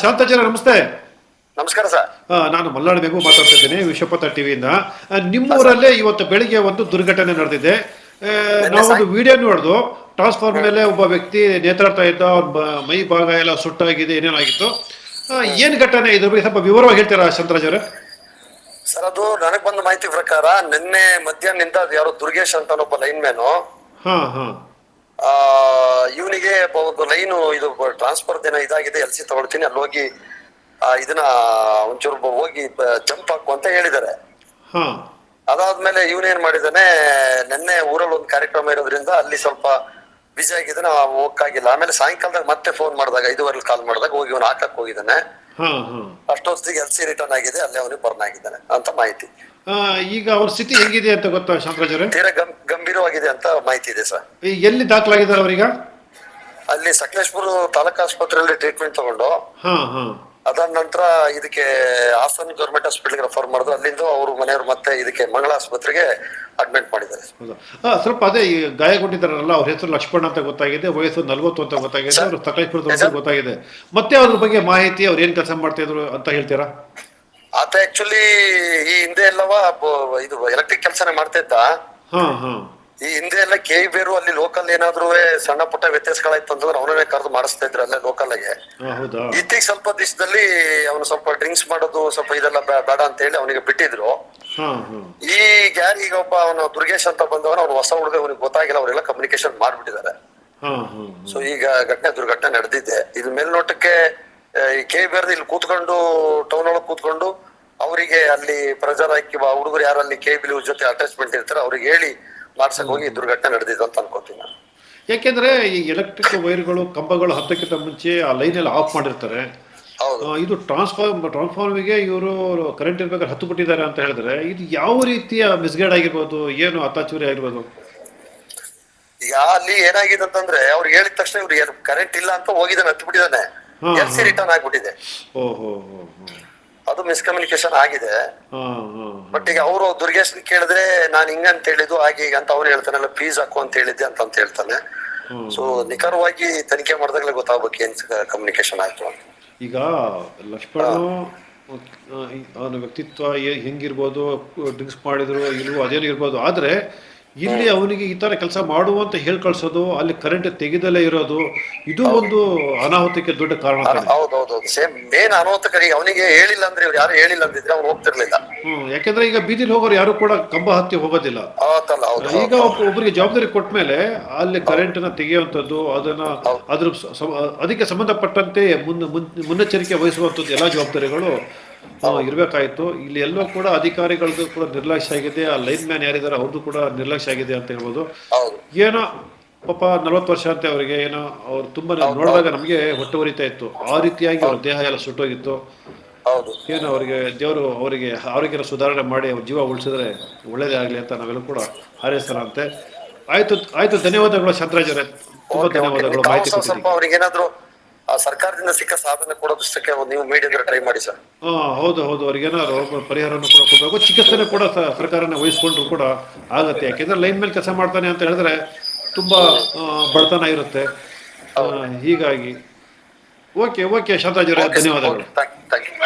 ಶಾಂತಜನ ನಮಸ್ತೆ. ನಮಸ್ಕಾರ ಸರ್. ನಾನು ಮಲ್ಲಾಡ ಬೇಗು ಮಾತಾಡ್ತಾ ಇದ್ದೀನಿ ವಿಶ್ವಪಥ ಟಿವಿಯಿಂದ. ನಿಮ್ಮೂರಲ್ಲೇ ಇವತ್ತು ಬೆಳಿಗ್ಗೆ ಒಂದು ದುರ್ಘಟನೆ ನಡೆದಿದೆ. ನಾವೊಂದು ವಿಡಿಯೋ ನೋಡಿದ್ವು ಟ್ರಾನ್ಸ್ಫಾರ್ಮ್ ಮೇಲೆ ಒಬ್ಬ ವ್ಯಕ್ತಿ ನೇತಾಡ್ತಾ ಇದ್ದ ಅವ್ರ ಮೈ ಭಾಗ ಎಲ್ಲ ಸುಟ್ಟಾಗಿದೆ ಏನೇನಾಗಿತ್ತು ಏನು ಘಟನೆ ಇದ್ರ ಬಗ್ಗೆ ಸ್ವಲ್ಪ ವಿವರವಾಗಿ ಹೇಳ್ತೀರಾ ಶಾಂತರಾಜ್ ಸರ್ ಅದು ನನಗ್ ಬಂದ ಮಾಹಿತಿ ಪ್ರಕಾರ ನಿನ್ನೆ ಮಧ್ಯಾಹ್ನದಿಂದ ಅದು ಯಾರೋ ದುರ್ಗೇಶ್ ಅಂತ ಒಬ್ಬ ಲೈನ್ ಮ್ಯಾನು ಹಾ ಹಾ. ಇವನಿಗೆ ಒಂದು ಲೈನ್ ಇದು ಟ್ರಾನ್ಸ್ಫರ್ ದಿನ ಇದಾಗಿದೆ ಎಲ್ ಸಿ ತಗೊಳ್ತೀನಿ ಅಲ್ಲಿ ಹೋಗಿ ಇದನ್ನ ಒಂಚೂರು ಹೋಗಿ ಜಂಪ್ ಹಾಕು ಅಂತ ಹೇಳಿದ್ದಾರೆ. ಅದಾದ್ಮೇಲೆ ಇವನೇನ್ ಮಾಡಿದಾನೆ ನಿನ್ನೆ ಊರಲ್ಲಿ ಒಂದು ಕಾರ್ಯಕ್ರಮ ಇರೋದ್ರಿಂದ ಅಲ್ಲಿ ಸ್ವಲ್ಪ ಬಿಜಿ ಆಗಿದ್ದಾನೆ ಹೋಗಕ್ಕಾಗಿಲ್ಲ ಆಮೇಲೆ ಸಾಯಂಕಾಲದಾಗ ಮತ್ತೆ ಫೋನ್ ಮಾಡಿದಾಗ ಐದುವರೆಲಿ ಕಾಲ್ ಮಾಡಿದಾಗ ಹೋಗಿ ಇವನು ಹಾಕಕ್ ಹೋಗಿದ್ದಾನೆ. ಅಷ್ಟೊತ್ತಿಗೆ ಎಲ್ ಸಿ ರಿಟರ್ನ್ ಆಗಿದೆ ಅಲ್ಲೇ ಅವನಿಗೆ ಬರ್ನ್ ಆಗಿದ್ದಾನೆ ಅಂತ ಮಾಹಿತಿ. ಈಗ ಅವ್ರ ಸ್ಥಿತಿ ಹೇಗಿದೆ ಅಂತ ಗೊತ್ತಾ ಶಾಂತರಾಜ್ ಅವರೇ? ತೀರಾ ಗಂಭೀರವಾಗಿದೆ ಅಂತ ಮಾಹಿತಿ ಇದೆ ಸರ್. ಎಲ್ಲಿ ದಾಖಲಾಗಿದ್ದಾರೆ ಅವರೀಗ? ಅಲ್ಲಿ ಸಕಲೇಶ್ಪುರ ತಾಲೂಕು ಆಸ್ಪತ್ರೆಯಲ್ಲಿ ಟ್ರೀಟ್ಮೆಂಟ್ ತಗೊಂಡು ಹಾ ಹಾ. ಅದಾದ ನಂತರ ಇದಕ್ಕೆ ಹಾಸನ್ ಗೌರ್ಮೆಂಟ್ ಹಾಸ್ಪಿಟಲ್ಗೆ ರೆಫರ್ ಮಾಡಿದ್ರು. ಅಲ್ಲಿಂದ ಅವರು ಮನೆಯವರು ಮತ್ತೆ ಇದಕ್ಕೆ ಮಂಗಳ ಆಸ್ಪತ್ರೆಗೆ ಅಡ್ಮಿಟ್ ಮಾಡಿದ್ದಾರೆ. ಹೌದಾ? ಆ, ಸ್ವಲ್ಪ ಅದೇ ಈ ಗಾಯಗೊಂಡಿದ್ದಾರಲ್ಲ ಅವ್ರ ಹೆಸರು ಲಕ್ಷ್ಮಣ ಅಂತ ಗೊತ್ತಾಗಿದೆ ವಯಸ್ಸು ನಲ್ವತ್ತು ಅಂತ ಗೊತ್ತಾಗಿದೆ? ಅವರು ಸಕಲೇಶ್ಪುರದ ಅಂತ ಗೊತ್ತಾಗಿದೆ. ಮತ್ತೆ ಅವ್ರ ಬಗ್ಗೆ ಮಾಹಿತಿ ಅವ್ರು ಏನ್ ಕೆಲಸ ಮಾಡ್ತಾ ಇದ್ರು ಅಂತ ಹೇಳ್ತೀರಾ? ಆತ ಆಕ್ಚುಲಿ ಈ ಹಿಂದೆ ಎಲ್ಲವ ಬ- ಇದು ಎಲೆಕ್ಟ್ರಿಕ್ ಕೆಲಸನೇ ಮಾಡ್ತಾ ಇದ್ದ ಹಾ ಹಾ. ಈ ಹಿಂದೆ ಎಲ್ಲ ಕೆ ಬೇರು ಅಲ್ಲಿ ಲೋಕಲ್ ಏನಾದ್ರು ಸಣ್ಣ ಪುಟ್ಟ ವ್ಯತ್ಯಾಸಗಳಾಯ್ತು ಅಂತಂದ್ರೆ ಅವನೇ ಕರೆದು ಮಾಡಿಸ್ತಾ ಇದ್ರು ಅಲ್ಲೇ ಲೋಕಲ್ ಆಗಿ. ಇತ್ತೀಗ ಸ್ವಲ್ಪ ದಿವಸದಲ್ಲಿ ಅವನು ಸ್ವಲ್ಪ ಡ್ರಿಂಕ್ಸ್ ಮಾಡೋದು ಸ್ವಲ್ಪ ಇದೆಲ್ಲ ಬೇಡ ಅಂತ ಹೇಳಿ ಅವನಿಗೆ ಬಿಟ್ಟಿದ್ರು. ಈಗ ಹಾ. ಈ ಗ್ಯಾರಿ ಈಗ ಒಬ್ಬ ಅವನು ದುರ್ಗೇಶ್ ಅಂತ ಬಂದವನು ಅವ್ನು ಹೊಸ ಹುಡುಗ ಅವನಿಗೆ ಗೊತ್ತಾಗಿಲ್ಲ ಅವರೆಲ್ಲ ಕಮ್ಯುನಿಕೇಶನ್ ಮಾಡ್ಬಿಟ್ಟಿದ್ದಾರೆ. ಸೊ ಈಗ ಘಟನೆ ದುರ್ಘಟನೆ ನಡೆದಿದೆ. ಇದ್ ಮೇಲ್ನೋಟಕ್ಕೆ ಈ ಕೆ ಬೇರ್ದು ಇಲ್ಲಿ ಕೂತ್ಕೊಂಡು ಟೌನ್ ಒಳಗೆ ಕೂತ್ಕೊಂಡು ಅವರಿಗೆ ಅಲ್ಲಿ ಪ್ರೆಜರ್ ಹಾಕಿ ಹುಡುಗರು ಯಾರಲ್ಲಿ ಕೆ ಬಿ ಜೊತೆ ಅಟ್ಯಾಚ್ಮೆಂಟ್ ಇರ್ತಾರೆ ಅವ್ರಿಗೆ ಹೇಳಿ ಮಾಡ್ಸಕ್ ಹೋಗಿ ದುರ್ಘಟನೆ ನಡೆದಿದ್ದು ಅಂತ ಅನ್ಕೋತೀನಿ ನಾನು. ಯಾಕೆಂದ್ರೆ ಈ ಎಲೆಕ್ಟ್ರಿಕ್ ವೈರ್ಗಳು ಕಂಬಗಳು ಹತ್ತಕ್ಕಿಂತ ಮುಂಚೆ ಆ ಲೈನ್ ಎಲ್ಲ ಆಫ್ ಮಾಡಿರ್ತಾರೆ. ಇದು ಟ್ರಾನ್ಸ್ಫಾರ್ಮ್ ಟ್ರಾನ್ಸ್ಫಾರ್ಮಿಗೆ ಇವರು ಕರೆಂಟ್ ಇರ್ಬೇಕಾದ್ರೆ ಹತ್ತು ಬಿಟ್ಟಿದ್ದಾರೆ ಅಂತ ಹೇಳಿದ್ರೆ ಇದು ಯಾವ ರೀತಿಯ ಮಿಸ್ಗೈಡ್ ಆಗಿರ್ಬೋದು ಏನು ಅತ್ತಾಚೂರಿ ಆಗಿರ್ಬೋದು? ಈಗ ಅಲ್ಲಿ ಏನಾಗಿದೆ ಅಂತಂದ್ರೆ ಅವ್ರು ಹೇಳಿದ ತಕ್ಷಣ ಇವ್ರು ಕರೆಂಟ್ ಇಲ್ಲ ಅಂತ ಹೋಗಿದ್ದಾನೆ ಹತ್ತು ಬಿಟ್ಟಿದ್ದಾನೆ. ಎಲ್ಸಿ ರಿಟರ್ನ್ ಆಗ್ಬಿಟ್ಟಿದೆ. ಓ ಹೋ ಹೋ ಹೋ. ಅದು ಮಿಸ್ಕಮ್ಯುನಿಕೇಶನ್ ಆಗಿದೆ. ಬಟ್ ಈಗ ಅವರು ದುರ್ಗೇಶ್ ಕೇಳಿದ್ರೆ ನಾನು ಹಿಂಗಂತ ಹೇಳಿದ್ದು ಹಾಗೆ ಈಗ ಅಂತ ಅವ್ನು ಹೇಳ್ತಾನಲ್ಲ ಪ್ಲೀಸ್ ಹಾಕು ಅಂತ ಹೇಳಿದ್ದೆ ಅಂತ ಅಂತ ಹೇಳ್ತಾನೆ. ಸೊ ನಿಖರವಾಗಿ ತನಿಖೆ ಮಾಡಿದಾಗಲೇ ಗೊತ್ತಾಗ್ಬೇಕು ಏನ್ ಕಮ್ಯುನಿಕೇಶನ್ ಆಯ್ತು ಅಂತ. ಈಗ ಲಕ್ಷ್ಮಣ ಅವನ ವ್ಯಕ್ತಿತ್ವ ಹೆಂಗಿರ್ಬೋದು ಡ್ರಿಂಕ್ಸ್ ಮಾಡಿದ್ರು ಇಲ್ವೋ ಅದೇನು ಇರ್ಬೋದು. ಆದರೆ ಇಲ್ಲಿ ಅವನಿಗೆ ಈ ಥರ ಕೆಲಸ ಮಾಡುವಂತ ಹೇಳಿ ಕಳ್ಸೋದು ಅಲ್ಲಿ ಕರೆಂಟ್ ತೆಗೆದಲ್ಲೇ ಇರೋದು ಇದು ಒಂದು ಅನಾಹುತಕ್ಕೆ ದೊಡ್ಡ ಕಾರಣ ಕಾಣುತ್ತೆ. ಹೌದೌದು ಸೇಮ್ ಮೇನ್ ಅನಾಹುತಕರಿ ಅವನಿಗೆ ಹೇಳಿಲ್ಲ ಅಂದ್ರೆ ಇವ್ರು ಯಾರು ಹೇಳಿಲ್ಲ ಅಂದಿದ್ರೆ ಅವ್ನು ಹೋಗ್ತಿರ್ಲಿಲ್ಲ. ಹ್ಮ್ ಯಾಕೆಂದ್ರೆ ಈಗ ಬೀದಿಲಿ ಹೋಗೋರು ಯಾರು ಕೂಡ ಕಂಬ ಹತ್ತಿ ಹೋಗೋದಿಲ್ಲ. ಹೌದು ಈಗ ಒಬ್ಬ- ಒಬ್ಬರಿಗೆ ಜವಾಬ್ದಾರಿ ಕೊಟ್ಟ ಮೇಲೆ ಅಲ್ಲಿ ಕರೆಂಟ್ನ ತೆಗೆಯುವಂಥದ್ದು ಅದನ್ನ ಅದ್ರ ಅದಕ್ಕೆ ಸಂಬಂಧಪಟ್ಟಂತೆ ಮುನ್ನ ಮುನ್- ಮುನ್ನೆಚ್ಚರಿಕೆ ವಹಿಸುವಂಥದ್ದು ಎಲ್ಲಾ ಜವಾಬ್ದಾರಿಗಳು ಇರ್ಬೇಕಾಯ್ತು ಇಲ್ಲಿ ಎಲ್ಲೋ ಕೂಡ ಅಧಿಕಾರಿಗಳದ್ದು ಕೂಡ ನಿರ್ಲಕ್ಷ್ಯ ಆಗಿದೆ. ಆ ಲೈನ್ ಮ್ಯಾನ್ ಯಾರಿದ್ದಾರೆ ಅವ್ರದ್ದು ಕೂಡ ನಿರ್ಲಕ್ಷ್ಯ ಆಗಿದೆ ಅಂತ ಹೇಳ್ಬೋದು. ಏನೋ ಪಾಪ ನಲವತ್ತು ವರ್ಷ ಅಂತ ಅವರಿಗೆ ಏನೋ ಅವ್ರು ತುಂಬಾ ನೋಡಿದಾಗ ನಮಗೆ ಹೊಟ್ಟೆ ಉರಿತಾ ಇತ್ತು. ಆ ರೀತಿಯಾಗಿ ಅವ್ರ ದೇಹ ಎಲ್ಲ ಸುಟ್ಟೋಗಿತ್ತು. ಏನು ಅವರಿಗೆ ದೇವರು ಅವರಿಗೆ ಆರೋಗ್ಯನ ಸುಧಾರಣೆ ಮಾಡಿ ಅವ್ರ ಜೀವ ಉಳಿಸಿದ್ರೆ ಒಳ್ಳೇದೇ ಆಗಲಿ ಅಂತ ನಾವೆಲ್ಲ ಕೂಡ ಹಾರೈಸೋಣ ಅಂತೆ. ಆಯ್ತು ಆಯ್ತು ಧನ್ಯವಾದಗಳು ಶಾಂತರಾಜ್ ಅವರೇ. ತುಂಬಾ ಧನ್ಯವಾದಗಳು. ಮಾಹಿತಿ ಆ ಸರ್ಕಾರದಿಂದ ಸಿಕ್ಕ ಸಾಧನೆ ಕೊಡೋದಷ್ಟಕ್ಕೆ ಒಂದು ನೀವು ಮೀಡಿಯಾ ಟ್ರೈ ಮಾಡಿ ಸರ್. ಹಾ ಹೌದು ಹೌದು. ಅವ್ರಿಗೇನಾದ್ರು ಪರಿಹಾರವನ್ನು ಕೂಡ ಕೊಡಬೇಕು. ಚಿಕಿತ್ಸೆ ಕೂಡ ಸ- ಸರ್ಕಾರನ ವಹಿಸ್ಕೊಂಡ್ರು ಕೂಡ ಆಗತ್ತೆ. ಯಾಕೆಂದ್ರೆ ಲೈನ್ ಮೇಲೆ ಕೆಲಸ ಮಾಡ್ತಾನೆ ಅಂತ ಹೇಳಿದ್ರೆ ತುಂಬಾ ಆ, ಬಡತನ ಇರುತ್ತೆ. ಆ, ಹೀಗಾಗಿ. ಓಕೆ ಓಕೆ ಶಾಂತಾಜಿ ಅವರೇ ಧನ್ಯವಾದಗಳು. Thank you.